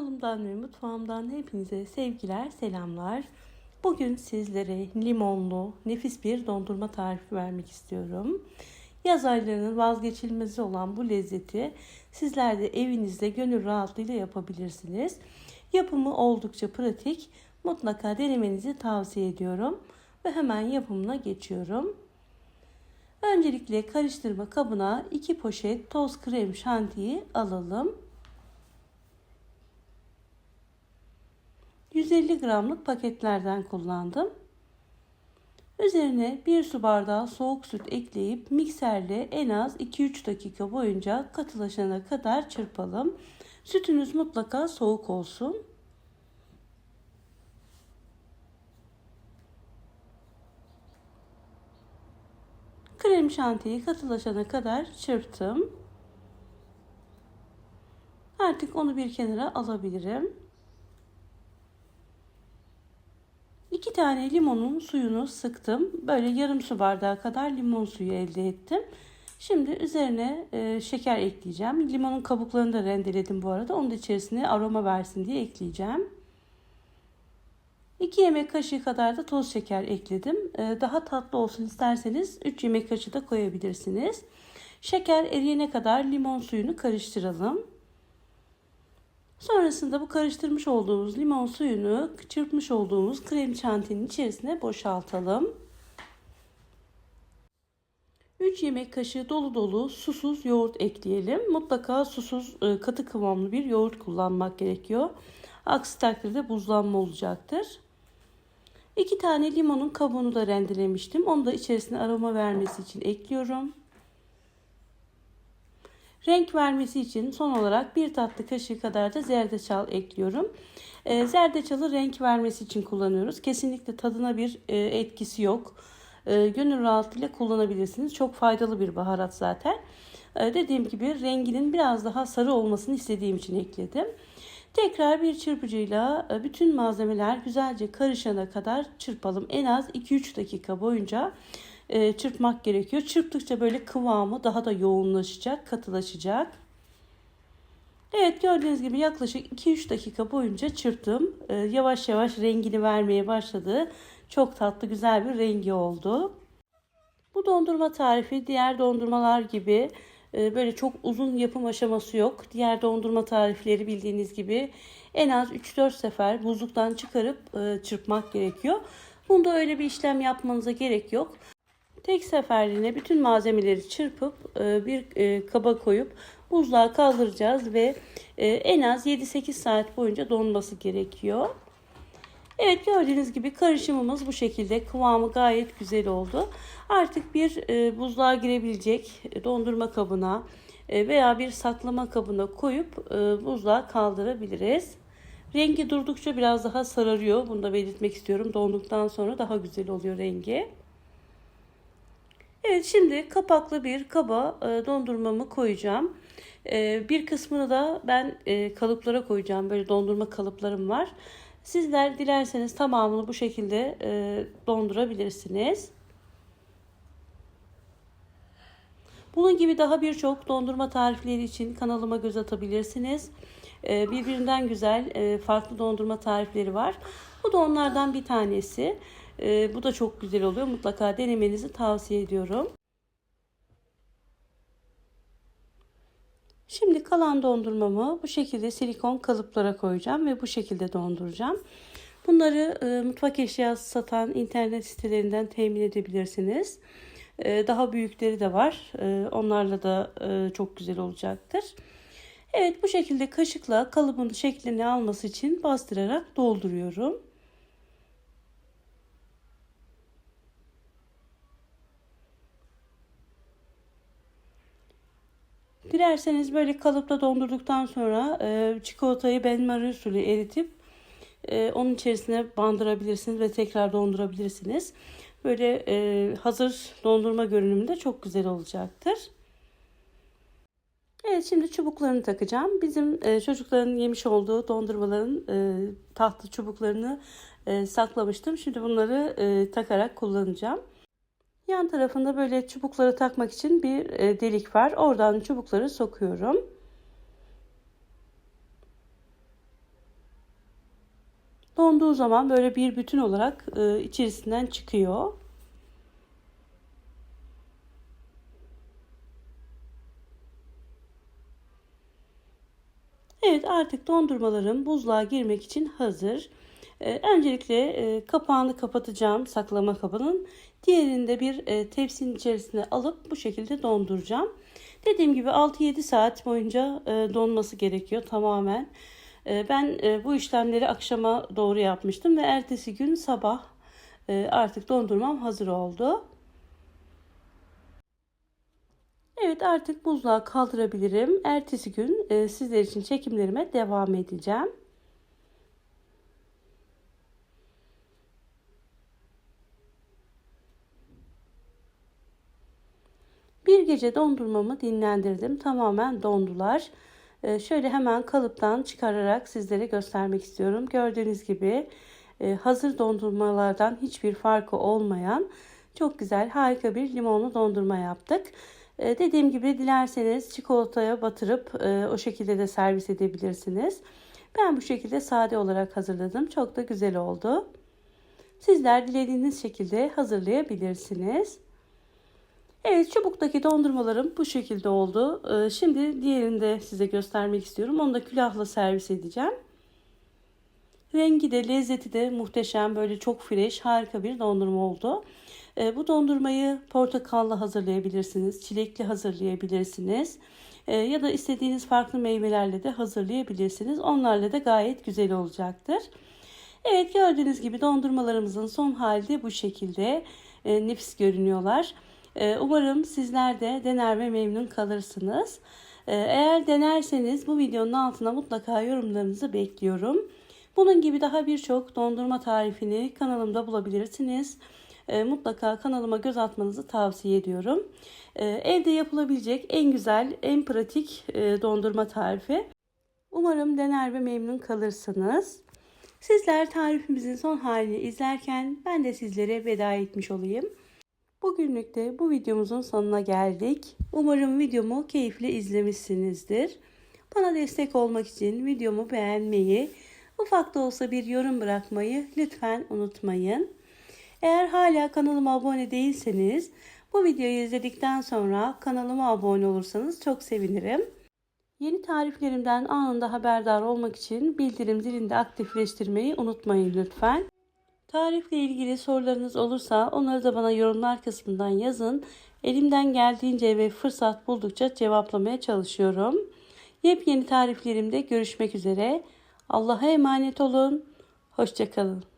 Kanalımdan ve mutfağımdan hepinize sevgiler, selamlar. Bugün sizlere limonlu, nefis bir dondurma tarifi vermek istiyorum. Yaz aylarının vazgeçilmezi olan bu lezzeti sizler de evinizde gönül rahatlığıyla yapabilirsiniz. Yapımı oldukça pratik. Mutlaka denemenizi tavsiye ediyorum. Ve hemen yapımına geçiyorum. Öncelikle karıştırma kabına 2 poşet toz krem şantiyi alalım. 150 gramlık paketlerden kullandım. Üzerine 1 su bardağı soğuk süt ekleyip mikserle en az 2-3 dakika boyunca katılaşana kadar çırpalım. Sütünüz mutlaka soğuk olsun. Krem şantiyi katılaşana kadar çırptım. Artık onu bir kenara alabilirim. 2 tane limonun suyunu sıktım. Böyle yarım su bardağı kadar limon suyu elde ettim. Şimdi üzerine e, şeker ekleyeceğim. Limonun kabuklarını da rendeledim bu arada. Onu da içerisine aroma versin diye ekleyeceğim. 2 yemek kaşığı kadar da toz şeker ekledim. E, daha tatlı olsun isterseniz 3 yemek kaşığı da koyabilirsiniz. Şeker eriyene kadar limon suyunu karıştıralım. Sonrasında bu karıştırmış olduğumuz limon suyunu çırpmış olduğumuz krem şantinin içerisine boşaltalım. 3 yemek kaşığı dolu dolu susuz yoğurt ekleyelim. Mutlaka susuz e, katı kıvamlı bir yoğurt kullanmak gerekiyor. Aksi takdirde buzlanma olacaktır. 2 tane limonun kabuğunu da rendelemiştim. Onu da içerisine aroma vermesi için ekliyorum. Renk vermesi için son olarak bir tatlı kaşığı kadar da zerdeçal ekliyorum. E, zerdeçalı renk vermesi için kullanıyoruz. Kesinlikle tadına bir e, etkisi yok. E, gönül rahatlığıyla kullanabilirsiniz. Çok faydalı bir baharat zaten. E, dediğim gibi renginin biraz daha sarı olmasını istediğim için ekledim. Tekrar bir çırpıcıyla e, bütün malzemeler güzelce karışana kadar çırpalım. En az 2-3 dakika boyunca e, çırpmak gerekiyor. Çırptıkça böyle kıvamı daha da yoğunlaşacak, katılaşacak. Evet gördüğünüz gibi yaklaşık 2-3 dakika boyunca çırptım. E, yavaş yavaş rengini vermeye başladı. Çok tatlı güzel bir rengi oldu. Bu dondurma tarifi diğer dondurmalar gibi e, böyle çok uzun yapım aşaması yok. Diğer dondurma tarifleri bildiğiniz gibi en az 3-4 sefer buzluktan çıkarıp e, çırpmak gerekiyor. Bunda öyle bir işlem yapmanıza gerek yok. Tek seferliğine bütün malzemeleri çırpıp e, bir e, kaba koyup buzluğa kaldıracağız ve e, en az 7-8 saat boyunca donması gerekiyor. Evet gördüğünüz gibi karışımımız bu şekilde kıvamı gayet güzel oldu. Artık bir buzluğa girebilecek dondurma kabına veya bir saklama kabına koyup buzluğa kaldırabiliriz. Rengi durdukça biraz daha sararıyor. Bunu da belirtmek istiyorum. Donduktan sonra daha güzel oluyor rengi. Evet şimdi kapaklı bir kaba e, dondurmamı koyacağım. E, bir kısmını da ben e, kalıplara koyacağım. Böyle dondurma kalıplarım var. Sizler dilerseniz tamamını bu şekilde dondurabilirsiniz. Bunun gibi daha birçok dondurma tarifleri için kanalıma göz atabilirsiniz. Birbirinden güzel farklı dondurma tarifleri var. Bu da onlardan bir tanesi. E, bu da çok güzel oluyor. Mutlaka denemenizi tavsiye ediyorum. Şimdi kalan dondurmamı bu şekilde silikon kalıplara koyacağım ve bu şekilde donduracağım. Bunları e, mutfak eşyası satan internet sitelerinden temin edebilirsiniz. E, daha büyükleri de var. E, onlarla da e, çok güzel olacaktır. Evet bu şekilde kaşıkla kalıbın şeklini alması için bastırarak dolduruyorum. Dilerseniz böyle kalıpta dondurduktan sonra e, çikolatayı benmari usulü eritip e, onun içerisine bandırabilirsiniz ve tekrar dondurabilirsiniz. Böyle e, hazır dondurma görünümünde çok güzel olacaktır. Evet şimdi çubuklarını takacağım. Bizim e, çocukların yemiş olduğu dondurmaların e, tahta çubuklarını e, saklamıştım. Şimdi bunları e, takarak kullanacağım. Yan tarafında böyle çubukları takmak için bir e, delik var. Oradan çubukları sokuyorum. Donduğu zaman böyle bir bütün olarak e, içerisinden çıkıyor. Evet artık dondurmalarım buzluğa girmek için hazır. Ee, öncelikle e, kapağını kapatacağım saklama kabının. Diğerini de bir e, tepsinin içerisine alıp bu şekilde donduracağım. Dediğim gibi 6-7 saat boyunca e, donması gerekiyor tamamen. Ben bu işlemleri akşama doğru yapmıştım ve ertesi gün sabah artık dondurmam hazır oldu. Evet artık buzluğa kaldırabilirim. Ertesi gün sizler için çekimlerime devam edeceğim. Bir gece dondurmamı dinlendirdim. Tamamen dondular. E, şöyle hemen kalıptan çıkararak sizlere göstermek istiyorum. Gördüğünüz gibi e, hazır dondurmalardan hiçbir farkı olmayan çok güzel harika bir limonlu dondurma yaptık. E, dediğim gibi dilerseniz çikolataya batırıp e, o şekilde de servis edebilirsiniz. Ben bu şekilde sade olarak hazırladım. Çok da güzel oldu. Sizler dilediğiniz şekilde hazırlayabilirsiniz. Evet çubuktaki dondurmalarım bu şekilde oldu. E, şimdi diğerini de size göstermek istiyorum. Onu da külahla servis edeceğim. Rengi de lezzeti de muhteşem böyle çok fresh harika bir dondurma oldu. E, bu dondurmayı portakallı hazırlayabilirsiniz, çilekli hazırlayabilirsiniz e, ya da istediğiniz farklı meyvelerle de hazırlayabilirsiniz. Onlarla da gayet güzel olacaktır. Evet gördüğünüz gibi dondurmalarımızın son hali de bu şekilde nefis görünüyorlar. E, umarım sizler de dener ve memnun kalırsınız. E, eğer denerseniz bu videonun altına mutlaka yorumlarınızı bekliyorum. Bunun gibi daha birçok dondurma tarifini kanalımda bulabilirsiniz. E, mutlaka kanalıma göz atmanızı tavsiye ediyorum. Evde yapılabilecek en güzel, en pratik e, dondurma tarifi. Umarım dener ve memnun kalırsınız. Sizler tarifimizin son halini izlerken ben de sizlere veda etmiş olayım. Bugünlük de bu videomuzun sonuna geldik. Umarım videomu keyifle izlemişsinizdir. Bana destek olmak için videomu beğenmeyi, ufak da olsa bir yorum bırakmayı lütfen unutmayın. Eğer hala kanalıma abone değilseniz bu videoyu izledikten sonra kanalıma abone olursanız çok sevinirim. Yeni tariflerimden anında haberdar olmak için bildirim zilini de aktifleştirmeyi unutmayın lütfen. Tarifle ilgili sorularınız olursa onları da bana yorumlar kısmından yazın. Elimden geldiğince ve fırsat buldukça cevaplamaya çalışıyorum. Yepyeni tariflerimde görüşmek üzere. Allah'a emanet olun. Hoşçakalın.